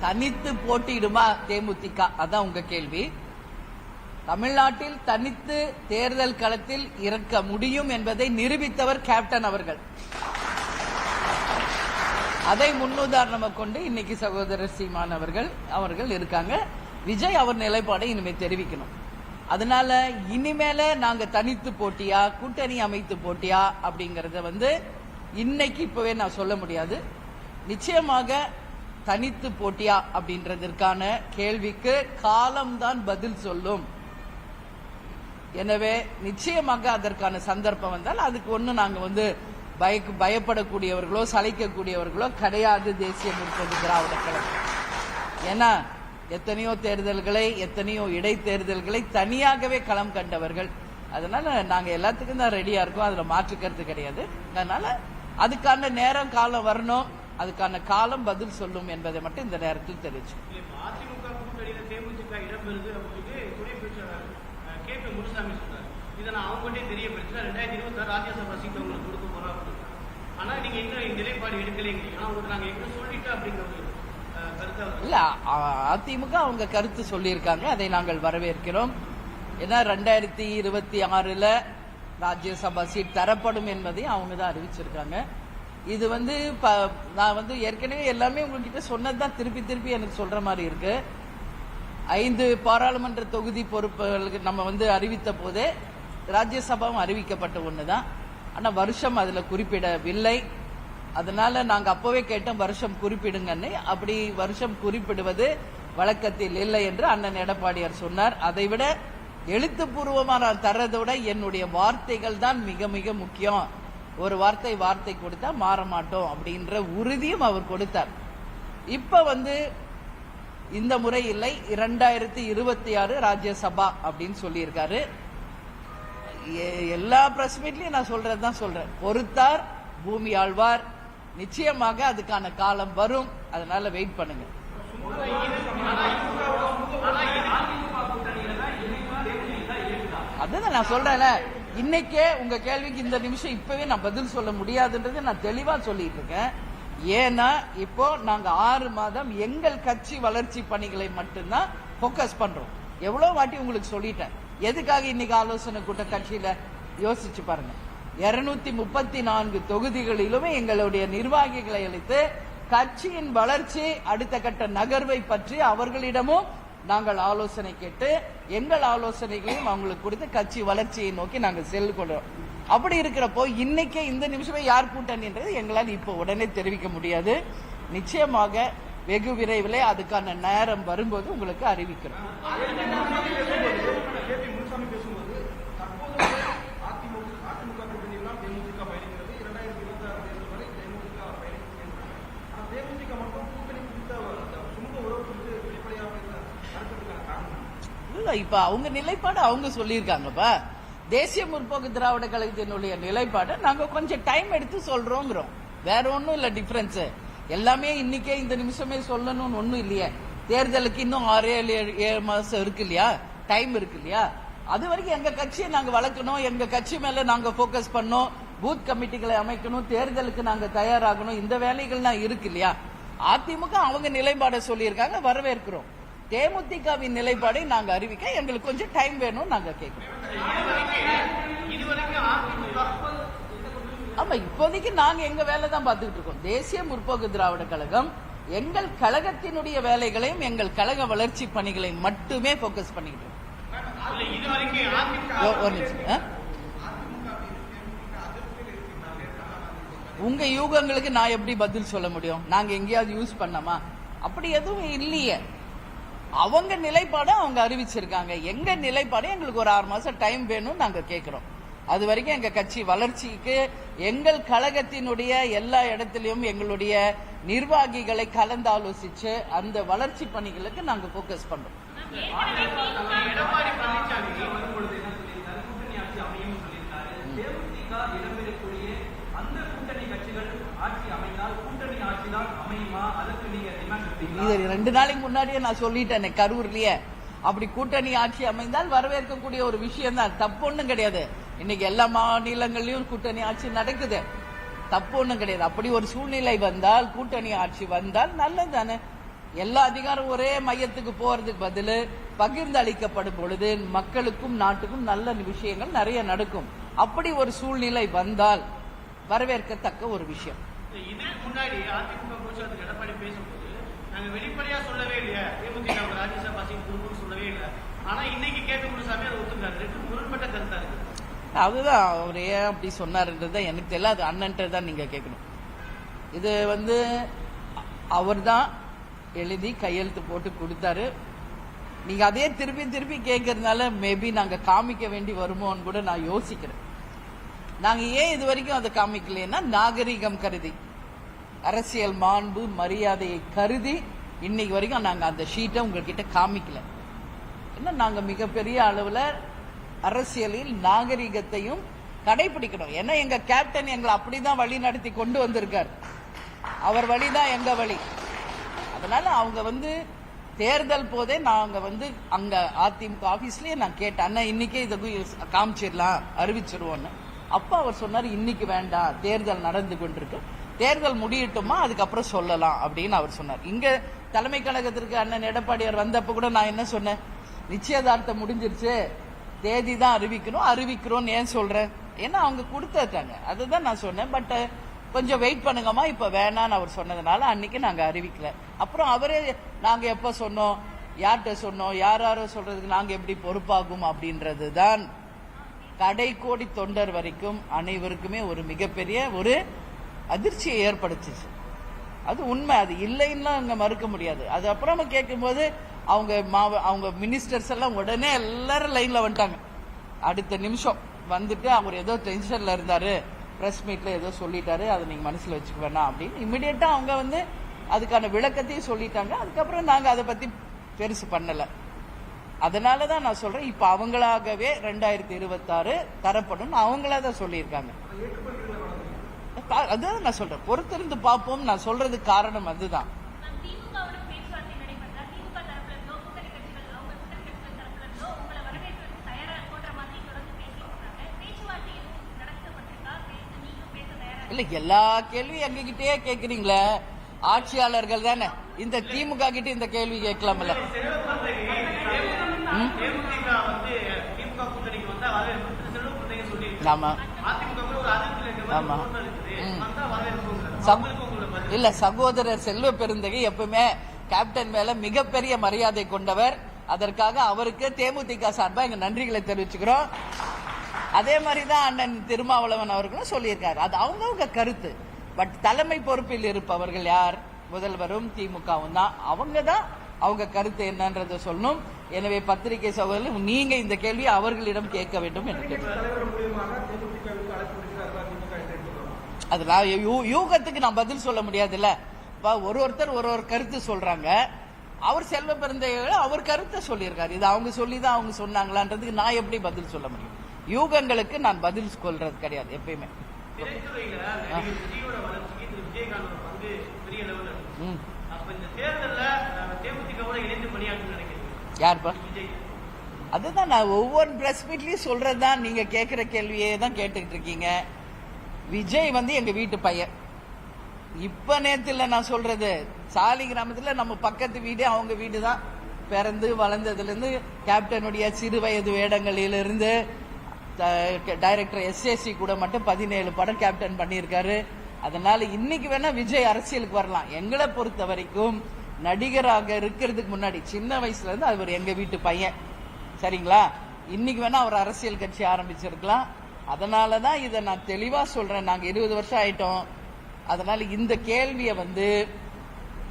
தனித்து போட்டியிடுமா தேமுதிக? அதான் உங்க கேள்வி. தமிழ்நாட்டில் தனித்து தேர்தல் களத்தில் இறக்க முடியும் என்பதை நிரூபித்தவர் கேப்டன் அவர்கள். அதை முன்னுதாரணமாக கொண்டு இன்னைக்கு சகோதரர் சீமான் அவர்கள் அவர்கள் இருக்காங்க. விஜய் அவர் நிலைப்பாடை இனிமே தெரிவிக்கணும். அதனால இனிமேல நாங்க தனித்து போட்டியா கூட்டணி அமைத்து போட்டியா அப்படிங்கறத வந்து இன்னைக்கு இப்பவே நான் சொல்ல முடியாது. நிச்சயமாக தனித்து போட்டியா அப்படின்றதற்கான கேள்விக்கு காலம்தான் பதில் சொல்லும். எனவே நிச்சயமாக அதற்கான சந்தர்ப்பம் வந்தால் அதுக்கு ஒன்று நாங்கள் வந்து பயக்கு பயப்படக்கூடியவர்களோ சளைக்கக்கூடியவர்களோ கிடையாது தேசிய முற்போக்கு திராவிட கழகம். ஏன்னா எத்தனையோ தேர்தல்களை எத்தனையோ இடைத்தேர்தல்களை தனியாகவே களம் கண்டவர்கள். அதனால நாங்க எல்லாத்துக்கும் தான் ரெடியா இருக்கோம். அதுல மாற்றுக்கிறது கிடையாது. அதனால அதுக்கான நேரம் காலம் வரணும். அதுக்கான காலம் பதில் சொல்லும் என்பதை மட்டும் இந்த நேரத்தில் தெரிவிச்சு. இல்லை, அதிமுக அவங்க கருத்து சொல்லியிருக்காங்க. அதை நாங்கள் வரவேற்கிறோம். ஏன்னா ரெண்டாயிரத்தி இருபத்தி ஆறுல ராஜ்யசபா சீட் தரப்படும் என்பதையும் அவங்க தான் அறிவிச்சிருக்காங்க. இது வந்து ப- நான் வந்து ஏற்கனவே எல்லாமே உங்ககிட்ட சொன்னதுதான் திருப்பி திருப்பி எனக்கு சொல்ற மாதிரி இருக்கு. ஐந்து பாராளுமன்ற தொகுதி பொறுப்புகளுக்கு நம்ம வந்து அறிவித்த போதே ராஜ்யசபாவும் அறிவிக்கப்பட்ட ஒன்று தான் ஆனால் வருஷம் அதில் குறிப்பிடவில்லை. அதனால நாங்கள் அப்போவே கேட்டோம் வருஷம் குறிப்பிடுங்கன்னு. அப்படி வருஷம் குறிப்பிடுவது வழக்கத்தில் இல்லை என்று அண்ணன் எடப்பாடியார் சொன்னார். அதை விட நான் தர்றதை விட என்னுடைய வார்த்தைகள் தான் மிக மிக முக்கியம். ஒரு வார்த்தை வார்த்தை கொடுத்தா மாற மாட்டோம் அப்படின்ற உறுதியும் அவர் கொடுத்தார். இப்ப வந்து இந்த முறை இல்லை இரண்டாயிரத்தி இருபத்தி ஆறு ராஜ்யசபா அப்படின்னு சொல்லியிருக்காரு. எ- எல்லா பிரஸ் மீட்லயும் நான் சொல்றதுதான் சொல்றேன். பொறுத்தார் பூமி ஆழ்வார். நிச்சயமாக அதுக்கான காலம் வரும். அதனால வெயிட் பண்ணுங்க. அதுதான் நான் சொல்றேன்ல. இன்னைக்கே உங்க கேள்விக்கு இந்த நிமிஷம் இப்பவே நான் பதில் சொல்ல முடியாதுன்றதை நான் தெளிவா சொல்லிட்டு இருக்கேன். ஏன்னா இப்போ நாங்க ஆறு மாதம் எங்கள் கட்சி வளர்ச்சி பணிகளை மட்டும்தான் ஃபோக்கஸ் பண்றோம். எவ்வளவு வாட்டி உங்களுக்கு சொல்லிட்டேன். எதுக்காக இன்னைக்கு ஆலோசனை கூட்ட கட்சியில? யோசிச்சு பாருங்க. இருநூத்தி முப்பத்தி நான்கு தொகுதிகளிலுமே எங்களுடைய நிர்வாகிகளை அழைத்து கட்சியின் வளர்ச்சி அடுத்த கட்ட நகர்வை பற்றி அவர்களிடமும் நாங்கள் ஆலோசனை கேட்டு எங்கள் ஆலோசனைகளையும் அவங்களுக்கு கொடுத்து கட்சி வளர்ச்சியை நோக்கி நாங்கள் செல்லு கொள்றோம் அப்படி இருக்கிறப்போ இன்னைக்கே இந்த நிமிஷமே யார் கூட்டணின்றது எங்களால் இப்போ உடனே தெரிவிக்க முடியாது. நிச்சயமாக வெகு விரைவிலே அதுக்கான நேரம் வரும்போது உங்களுக்கு அறிவிக்கிறோம் கே பி முனுசாமி பேசும்போது தற்போது அதிமுக அதிமுக கூட்டணியெல்லாம் தேமுதிக பயணிக்கிறது இரண்டாயிரத்தி இருபத்தி ஆறு தேர்தல் வரை தேமுதிக பயணிக்கும் ஆனால் தேமுதிக மட்டும் கூட்டணி குறித்த அந்த சுமூக உறவு குறித்து வெளிப்படையாக நடக்கிறதுக்கான காரணம் இல்ல இப்ப அவங்க நிலைப்பாடு அவங்க சொல்லியிருக்காங்கப்பா. தேசிய முற்போக்கு திராவிட கழகத்தினுடைய நிலைப்பாடை நாங்க கொஞ்சம் டைம் எடுத்து சொல்றோங்கிறோம். வேற ஒண்ணும் இல்ல டிஃபரன்ஸ் எல்லாமே இன்னைக்கே இந்த நிமிஷமே சொல்லணும்னு ஒண்ணும் இல்லையே. தேர்தலுக்கு இன்னும் ஆறு ஏழு ஏழு ஏழு மாசம் இருக்கு இல்லையா? டைம் இருக்கு இல்லையா? அது வரைக்கும் எங்க கட்சியை நாங்க வளர்க்கணும் எங்க கட்சி மேல நாங்க போக்கஸ் பண்ணோம் பூத் கமிட்டிகளை அமைக்கணும் தேர்தலுக்கு நாங்க தயாராகணும் இந்த வேலைகள்லாம் இருக்கு இல்லையா? அதிமுக அவங்க நிலைப்பாடை சொல்லியிருக்காங்க வரவேற்கிறோம். தேமுதிகவின் நிலைப்பாடை நாங்க அறிவிக்க எங்களுக்கு கொஞ்சம் டைம் வேணும் நாங்க கேட்கிறோம் ஆமா இப்போதைக்கு நாங்க எங்க வேலை தான் பார்த்துக்கிட்டு இருக்கோம். தேசிய முற்போக்கு திராவிட கழகம் எங்கள் கழகத்தினுடைய வேலைகளையும் எங்கள் கழக வளர்ச்சி பணிகளையும் மட்டுமே போக்கஸ் பண்ணிக்கிட்டு இருக்கோம். உங்க யூகங்களுக்கு நான் எப்படி பதில் சொல்ல முடியும்? நாங்க எங்கேயாவது யூஸ் பண்ணமா அப்படி எதுவும் இல்லையே. அவங்க நிலைப்பாடை அவங்க அறிவிச்சிருக்காங்க. எங்க நிலைப்பாடு? எங்களுக்கு ஒரு ஆறு மாசம் டைம் வேணும்னு நாங்க கேட்கிறோம் அது வரைக்கும் எங்க கட்சி வளர்ச்சிக்கு எங்கள் கழகத்தினுடைய எல்லா இடத்திலையும் எங்களுடைய நிர்வாகிகளை கலந்தாலோசிச்சு அந்த வளர்ச்சி பணிகளுக்கு நாங்க போக்கஸ் பண்றோம் எடப்பாடி பழனிசாமி வரும்பொழுது என்ன சொல்லியிருக்காரு கூட்டணி ஆட்சி அமையும் சொல்லியிருக்காரு தேமுதிக இடம்பெறக்கூடிய அந்த கூட்டணி கட்சிகள் ஆட்சி அமைந்தால் கூட்டணி ஆட்சி தான் அமையுமா அதற்கு நீங்க டிமாண்ட் இது ரெண்டு நாளைக்கு முன்னாடியே நான் சொல்லிட்டேனே கரூர்லயே. அப்படி கூட்டணி ஆட்சி அமைந்தால் வரவேற்கக்கூடிய ஒரு விஷயம் தான் தப்பு ஒண்ணும் கிடையாது. இன்னைக்கு எல்லா மாநிலங்களிலும் கூட்டணி ஆட்சி நடக்குது. தப்பு ஒண்ணும் கிடையாது. அப்படி ஒரு சூழ்நிலை வந்தால் கூட்டணி ஆட்சி வந்தால் நல்லது தானே எல்லா அதிகாரம் ஒரே மையத்துக்கு போறதுக்கு பதில் பகிர்ந்து அளிக்கப்படும் பொழுது மக்களுக்கும் நாட்டுக்கும் நல்ல விஷயங்கள் நிறைய நடக்கும். அப்படி ஒரு சூழ்நிலை வந்தால் வரவேற்கத்தக்க ஒரு விஷயம். முன்னாடி அதிமுக எடப்பாடி பேசும்போது நாங்க வெளிப்படையா சொல்லவே இல்லையா. திமுக அவங்க ராஜ்யசபா சீட் கொடுக்கணும்னு சொல்லவே இல்லை. ஆனா இன்னைக்கு கேட்க முனுசாமி அதை ஒத்துக்காரு ரெண்டு முரண்பட்ட கருத்தா இருக்கு. அதுதான் அவர் ஏன் அப்படி சொன்னாருன்றத எனக்கு தெரியல. அது அண்ணன்ட்டு தான் நீங்க கேட்கணும். இது வந்து அவர் தான் எழுதி கையெழுத்து போட்டு கொடுத்தாரு. நீங்க அதே திருப்பி திருப்பி கேட்கறதுனால மேபி நாங்க காமிக்க வேண்டி வருமோன்னு கூட நான் யோசிக்கிறேன். நாங்க ஏன் இது வரைக்கும் அதை காமிக்கலைன்னா நாகரீகம் கருதி. அரசியல் மாண்பு மரியாதையை கருதி இன்னைக்கு வரைக்கும் நாங்கள் அந்த ஷீட்டை உங்ககிட்ட காமிக்கல. என்ன நாங்க மிகப்பெரிய அளவில் அரசியலில் நாகரிகத்தையும் கடைபிடிக்கணும். ஏன்னா எங்க கேப்டன் எங்களை அப்படிதான் வழி நடத்தி கொண்டு வந்திருக்கார். அவர் வழிதான் எங்க வழி. அதனால அவங்க வந்து தேர்தல் போதே நாங்க வந்து அங்க அதிமுக ஆபீஸ்லயே நான் கேட்டேன் அண்ணா இன்னைக்கே இதை போய் காமிச்சிடலாம் அறிவிச்சிருவோன்னு அப்ப அவர் சொன்னார் இன்னைக்கு வேண்டாம் தேர்தல் நடந்து கொண்டிருக்கு. தேர்தல் முடியட்டுமா? அதுக்கப்புறம் சொல்லலாம் அப்படின்னு அவர் சொன்னார். இங்க தலைமை கழகத்திற்கு அண்ணன் எடப்பாடியார் வந்தப்ப கூட நான் என்ன சொன்னேன்? நிச்சயதார்த்தம் முடிஞ்சிருச்சு. தேதி தான் அறிவிக்கணும். அறிவிக்கிறோம்னு ஏன் சொல்றேன்? ஏன்னா அவங்க கொடுத்துருக்காங்க அதுதான் நான் சொன்னேன். பட் கொஞ்சம் வெயிட் பண்ணுங்கம்மா. இப்ப வேணான்னு அவர் சொன்னதுனால அன்னைக்கு நாங்க அறிவிக்கல. அப்புறம் அவரே நாங்க எப்ப சொன்னோம்? யார்கிட்ட சொன்னோம்? யார் யாரோ சொல்றதுக்கு நாங்க எப்படி பொறுப்பாகும் அப்படின்றது தான் கடை கோடி தொண்டர் வரைக்கும் அனைவருக்குமே ஒரு மிகப்பெரிய ஒரு அதிர்ச்சியை ஏற்படுத்துச்சு. அது உண்மை. அது இல்லைன்னா அங்க மறுக்க முடியாது. அது அப்புறமா கேட்கும்போது அவங்க மாவ அவங்க மினிஸ்டர்ஸ் எல்லாம் உடனே எல்லாரும் லைன்ல வந்துட்டாங்க. அடுத்த நிமிஷம் வந்துட்டு அவர் ஏதோ டென்ஷன்ல இருந்தாரு. பிரஸ் மீட்ல ஏதோ சொல்லிட்டாரு. அதை நீங்க மனசுல வச்சுக்க வேணாம் அப்படின்னு இமிடியேட்டா அவங்க வந்து அதுக்கான விளக்கத்தையும் சொல்லிட்டாங்க. அதுக்கப்புறம் நாங்க அதை பத்தி பெருசு பண்ணல. அதனால தான் நான் சொல்றேன் இப்ப அவங்களாகவே ரெண்டாயிரத்தி இருபத்தாறு தரப்படும். அவங்களா தான் சொல்லியிருக்காங்க. அதுதான் நான் சொல்றேன். பொறுத்திருந்து பார்ப்போம். நான் சொல்றதுக்கு காரணம் அதுதான். இல்ல எல்லா கேள்வியும் எங்ககிட்டயே கேக்குறீங்களே. ஆட்சியாளர்கள் தானே. இந்த திமுக கிட்ட இந்த கேள்வி கேட்கலாம்ல. ஆமா. ஆமா. தோற்றம் இருக்குது ம். வந்தா வரவேற்புங்கிறாங்க சம்- அவங்களுக்கு உங்களோட பதில் இல்ல சகோதரர் செல்வ பெருந்தகை எப்பவுமே கேப்டன் மேல மிகப்பெரிய மரியாதை கொண்டவர். அதற்காக அவருக்கு தேமுதிக சார்பா எங்க நன்றிகளை தெரிவிச்சுக்கிறோம். அதே மாதிரிதான் அண்ணன் திருமாவளவன் அவர்களும் சொல்லியிருக்காரு. அது அவங்கவுங்க கருத்து. பட் தலைமை பொறுப்பில் இருப்பவர்கள் யார்? முதல்வரும் திமுகவும் தான். அவங்க தான் அவங்க கருத்து என்னன்றதை சொல்லணும். எனவே பத்திரிகை சகோதரர்கள் நீங்க இந்த கேள்வியை அவர்களிடம் கேட்க வேண்டும் என்று கேட்கிறேன் அது நான் யூ- யூகத்துக்கு நான் பதில் சொல்ல முடியாதுல்ல. இப்ப ஒரு ஒருத்தர் ஒரு ஒரு கருத்து சொல்றாங்க. அவர் செல்வ பிறந்தைகள் அவர் கருத்தை சொல்லியிருக்காரு. இது அவங்க சொல்லி தான் அவங்க சொன்னாங்களான்றதுக்கு நான் எப்படி பதில் சொல்ல முடியும்? யூகங்களுக்கு நான் பதில் சொல்றது கிடையாது எப்பயுமே. யார்ப்பா அதுதான் நான் ஒவ்வொரு பிரஸ் மீட்லயும் சொல்றதுதான் நீங்க கேட்கிற கேள்வியே தான் கேட்டுக்கிட்டு இருக்கீங்க. விஜய் வந்து எங்க வீட்டு பையன். இப்ப நேத்துல நான் சொல்றது சாலி கிராமத்துல நம்ம பக்கத்து வீடு அவங்க வீடு தான் பிறந்து வளர்ந்ததுல இருந்து கேப்டனுடைய சிறு வயது வேடங்களிலிருந்து டைரக்டர் எஸ்எஸ்சி கூட மட்டும் பதினேழு படம் கேப்டன் பண்ணியிருக்காரு. அதனால இன்னைக்கு வேணா விஜய் அரசியலுக்கு வரலாம். எங்களை பொறுத்த வரைக்கும் நடிகராக இருக்கிறதுக்கு முன்னாடி சின்ன வயசுல இருந்து அவர் எங்க வீட்டு பையன். சரிங்களா? இன்னைக்கு வேணா அவர் அரசியல் கட்சி ஆரம்பிச்சிருக்கலாம். அதனால தான் இதை நான் தெளிவாக சொல்கிறேன் நாங்கள் இருபது வருஷம் ஆயிட்டோம். அதனால இந்த கேள்வியை வந்து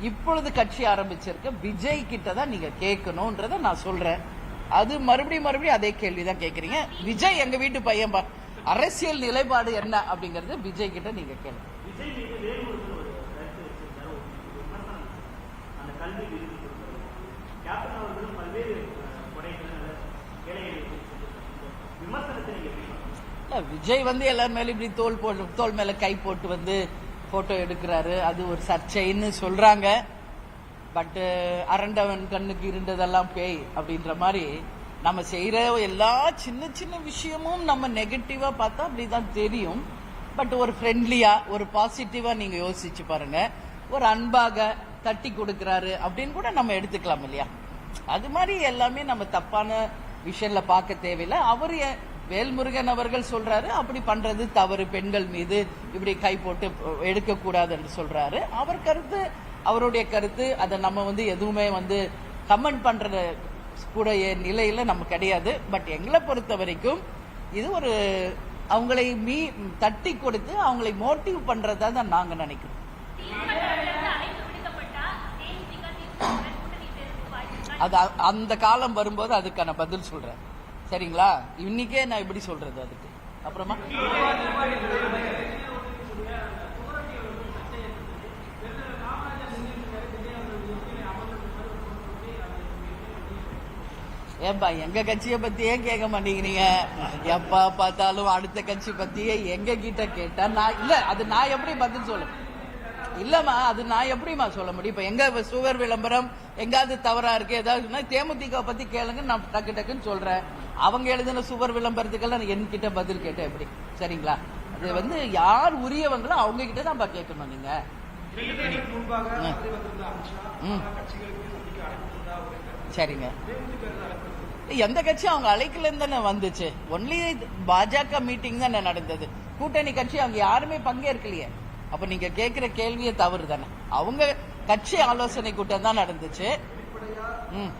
இப்பொழுது கட்சி ஆரம்பிச்சிருக்க. விஜய் கிட்ட தான் நீங்கள் கேட்கணுன்றதை நான் சொல்கிறேன் அது மறுபடியும் மறுபடியும் அதே கேள்வி தான் கேட்குறீங்க. விஜய் எங்கள் வீட்டு பையன் பா அரசியல் நிலைப்பாடு என்ன அப்படிங்கறது விஜய் கிட்ட நீங்க கேளுங்க. விஜய் மீது வேறுபடுத்தல் ஒரு கருத்து வச்சிருந்தாரு ஒரு விமர்சனம் அந்த கல்வி விருது கொடுத்தது கேப்டன் அவர்களும் பல்வேறு அஹ், கொடைகளை ஏழைகளுக்கு கொடுத்திருக்காங்க. விமர்சனத்தை நீங்க எப்படி பார்க்கறீங்க? இல்ல, விஜய் வந்து எல்லார் மேல இப்படி தோல் போட்டு தோல் மேல கை போட்டு வந்து போட்டோ எடுக்கிறாரு. அது ஒரு சர்ச்சைன்னு சொல்றாங்க. பட்டு அரண்டவன் கண்ணுக்கு இருண்டதெல்லாம் பேய் அப்படின்ற மாதிரி நம்ம செய்கிற எல்லா சின்ன சின்ன விஷயமும் நம்ம நெகட்டிவாக பார்த்தா அப்படிதான் தெரியும். பட் ஒரு ஃப்ரெண்ட்லியாக ஒரு பாசிட்டிவாக நீங்கள் யோசிச்சு பாருங்க. ஒரு அன்பாக தட்டி கொடுக்குறாரு அப்படின்னு கூட நம்ம எடுத்துக்கலாம் இல்லையா? அது மாதிரி எல்லாமே நம்ம தப்பான விஷயம்ல பார்க்க தேவையில்லை. அவர் வேல்முருகன் அவர்கள் சொல்றாரு அப்படி பண்றது தவறு. பெண்கள் மீது இப்படி கை போட்டு எடுக்கக்கூடாது என்று சொல்றாரு. அவர் கருத்து அவருடைய கருத்து அதை நம்ம வந்து எதுவுமே வந்து கமெண்ட் பண்ற கூடிய நிலையில நம்ம கிடையாது. பட் எங்களை பொறுத்த வரைக்கும் இது ஒரு அவங்களை மீ தட்டி கொடுத்து அவங்களை மோட்டிவ் பண்றதா தான் நாங்க நினைக்கிறோம். அது அ- அந்த காலம் வரும்போது அதுக்கான பதில் சொல்றேன் சரிங்களா? இன்னைக்கே நான் இப்படி சொல்றது அதுக்கு. அப்புறமா? ஏன்பா எங்க கட்சியை பத்தியே கேட்க மாட்டேங்கிறீங்க? எப்ப பார்த்தாலும் அடுத்த கட்சி பத்தியே எங்க கிட்ட கேட்டா நான் இல்ல அது நான் எப்படி பதில் சொல்ல இல்லம்மா அது நான் எப்படிம்மா சொல்ல முடியும்? இப்ப எங்க சுவர் விளம்பரம் எங்காவது தவறா இருக்கு? ஏதாவது தேமுதிக பத்தி கேளுங்க நான் டக்கு டக்குன்னு சொல்றேன். அவங்க எழுதின சுவர் விளம்பரத்துக்கெல்லாம் என்கிட்ட பதில் கேட்டேன் எப்படி? சரிங்களா? அது வந்து யார் உரியவங்களோ அவங்க கிட்ட தான் கேட்கணும் நீங்க. ம். சரிங்க. எந்த கட்சியும் அவங்க அழைக்கலன்னு தானே வந்துச்சு. ஒன்லி பாஜக மீட்டிங் தானே நடந்தது. கூட்டணி கட்சி அவங்க யாருமே பங்கேற்கலையே. அப்ப நீங்க கேக்குற கேள்வியே தவறு தானே அவங்க கட்சி ஆலோசனை கூட்டம் தான் நடந்துச்சு. ம்.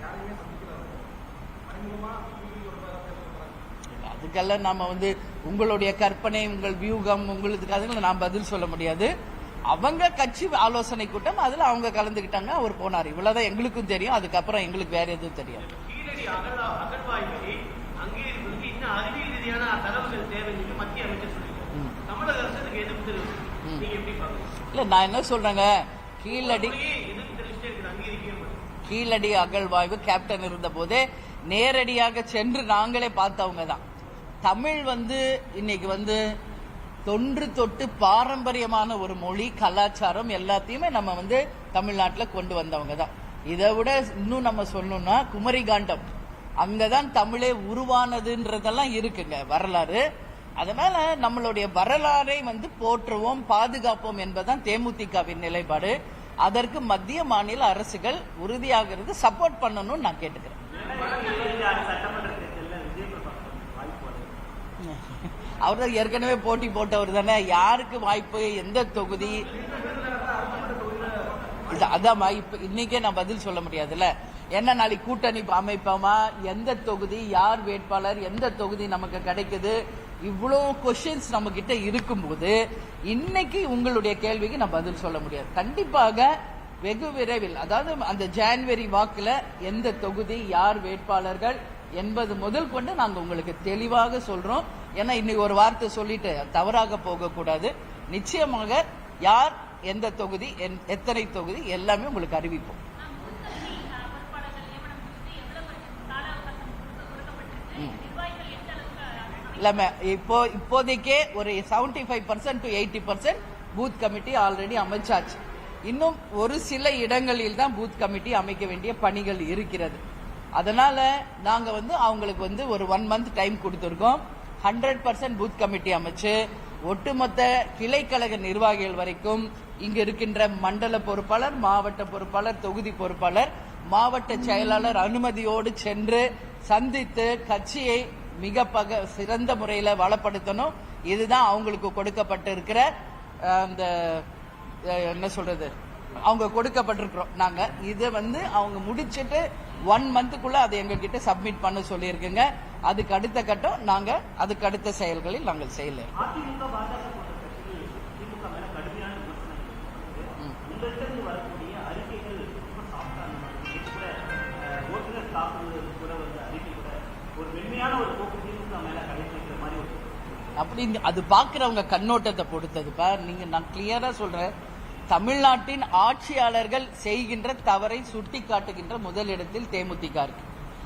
அதுக்கெல்லாம் நாம வந்து உங்களுடைய கற்பனை உங்கள் வியூகம் உங்களுக்கு அதுங்களை நான் பதில் சொல்ல முடியாது. அவங்க கட்சி ஆலோசனை கூட்டம் அதுல அவங்க கலந்துக்கிட்டாங்க அவர் போனார். இவ்வளவுதான் எங்களுக்கும் தெரியும் அதுக்கப்புறம் எங்களுக்கு வேற எதுவும் தெரியாது. இல்ல நான் என்ன சொல்றேங்க? கீழடி. கீழடி அகழ்வாய்வு கேப்டன் இருந்த போதே நேரடியாக சென்று நாங்களே பார்த்தவங்க தான். தமிழ் வந்து இன்னைக்கு வந்து தொன்று தொட்டு பாரம்பரியமான ஒரு மொழி கலாச்சாரம் எல்லாத்தையுமே நம்ம வந்து தமிழ்நாட்டில் கொண்டு வந்தவங்க தான் இதை விட இன்னும் நம்ம சொல்லணும்னா குமரி காண்டம் அங்கதான் தமிழே உருவானதுன்றதெல்லாம் இருக்குங்க வரலாறு. அதனால நம்மளுடைய வரலாறை வந்து போற்றுவோம் பாதுகாப்போம் என்பதுதான் தேமுதிகவின் நிலைப்பாடு. அதற்கு மத்திய மாநில அரசுகள் உறுதியாகிறது சப்போர்ட் பண்ணணும்னு நான் கேட்டுக்கிறேன். அவர் தான் ஏற்கனவே போட்டி போட்டவர் தானே. யாருக்கு வாய்ப்பு? எந்த தொகுதி? இது அதான் வாய்ப்பு இன்னைக்கே நான் பதில் சொல்ல முடியாதுல்ல. என்ன நாளைக்கு கூட்டணி அமைப்போமா? எந்த தொகுதி? யார் வேட்பாளர்? எந்த தொகுதி நமக்கு கிடைக்குது? இவ்வளோ கொஷின்ஸ் நம்ம கிட்ட இருக்கும்போது இன்னைக்கு உங்களுடைய கேள்விக்கு நான் பதில் சொல்ல முடியாது. கண்டிப்பாக வெகு விரைவில் அதாவது அந்த ஜான்வரி வாக்குல எந்த தொகுதி யார் வேட்பாளர்கள் என்பது முதல் கொண்டு நாங்கள் உங்களுக்கு தெளிவாக சொல்றோம். ஏன்னா இன்னைக்கு ஒரு வார்த்தை சொல்லிட்டு தவறாக போகக்கூடாது. நிச்சயமாக யார் எந்த தொகுதி என்- எத்தனை தொகுதி எல்லாமே உங்களுக்கு அறிவிப்போம். நாம் இல்லாம இப்போ இப்போதைக்கே ஒரு 75% five percent to eighty percent booth committee already அமைச்சாச்சு. இன்னும் ஒரு சில இடங்களில் தான் பூத் கமிட்டி அமைக்க வேண்டிய பணிகள் இருக்கிறது. அதனால நாங்க வந்து அவங்களுக்கு வந்து ஒரு ஒன் மந்த் டைம் கொடுத்துருக்கோம். ஹண்ட்ரட் பர்சன்ட் பூத் கமிட்டி அமைச்சு ஒட்டுமொத்த கிளைக்கழக நிர்வாகிகள் வரைக்கும் இங்கு இருக்கின்ற மண்டல பொறுப்பாளர் மாவட்ட பொறுப்பாளர் தொகுதி பொறுப்பாளர் மாவட்ட செயலாளர் அனுமதியோடு சென்று சந்தித்து கட்சியை மிக பக சிறந்த முறையில வளப்படுத்தணும். இதுதான் அவங்களுக்கு கொடுக்கப்பட்டிருக்கிற அந்த என்ன சொல்றது? அவங்க கொடுக்கப்பட்டிருக்கிறோம். நாங்க இதை வந்து அவங்க முடிச்சிட்டு ஒன் மந்த்துக்குள்ள அதை எங்க கிட்ட சப்மிட் பண்ண சொல்லியிருக்குங்க. அதுக்கு அடுத்த கட்டம் நாங்க அதுக்கு அடுத்த செயல்களில் நாங்கள் செய்யல அப்படி அது பாக்குறவங்க கண்ணோட்டத்தை பொறுத்ததுப்பா நீங்க நான் கிளியரா சொல்றேன். தமிழ்நாட்டின் ஆட்சியாளர்கள் செய்கின்ற தவறை சுட்டி காட்டுகின்ற முதலிடத்தில் தேமுதிக இருக்கு.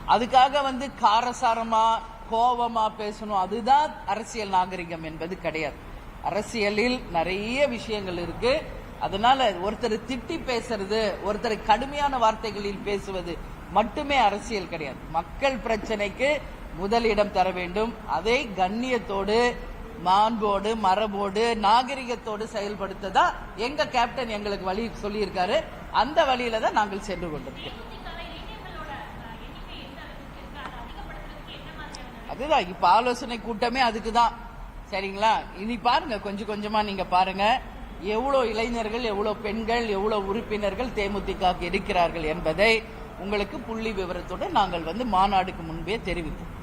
அதுக்காக வந்து காரசாரமா கோபமா பேசணும். அதுதான் அரசியல் நாகரிகம் என்பது கிடையாது. அரசியலில் நிறைய விஷயங்கள் இருக்கு. அதனால ஒருத்தர் திட்டி பேசுறது ஒருத்தர் கடுமையான வார்த்தைகளில் பேசுவது மட்டுமே அரசியல் கிடையாது. மக்கள் பிரச்சனைக்கு முதலிடம் தர வேண்டும். அதை கண்ணியத்தோடு மாண்போடு மரபோடு நாகரிகத்தோடு செயல்படுத்த தான் எங்க கேப்டன் எங்களுக்கு வழி சொல்லியிருக்காரு அந்த வழியில தான் நாங்கள் சென்று கொண்டிருக்கோம். அதுதான் இப்ப ஆலோசனை கூட்டமே அதுக்கு தான் சரிங்களா? இனி பாருங்க கொஞ்சம் கொஞ்சமா நீங்க பாருங்க. எவ்வளவு இளைஞர்கள் எவ்வளவு பெண்கள் எவ்வளவு உறுப்பினர்கள் தேமுதிக இருக்கிறார்கள் என்பதை உங்களுக்கு புள்ளி விவரத்துடன் நாங்கள் வந்து மாநாடுக்கு முன்பே தெரிவிப்போம்.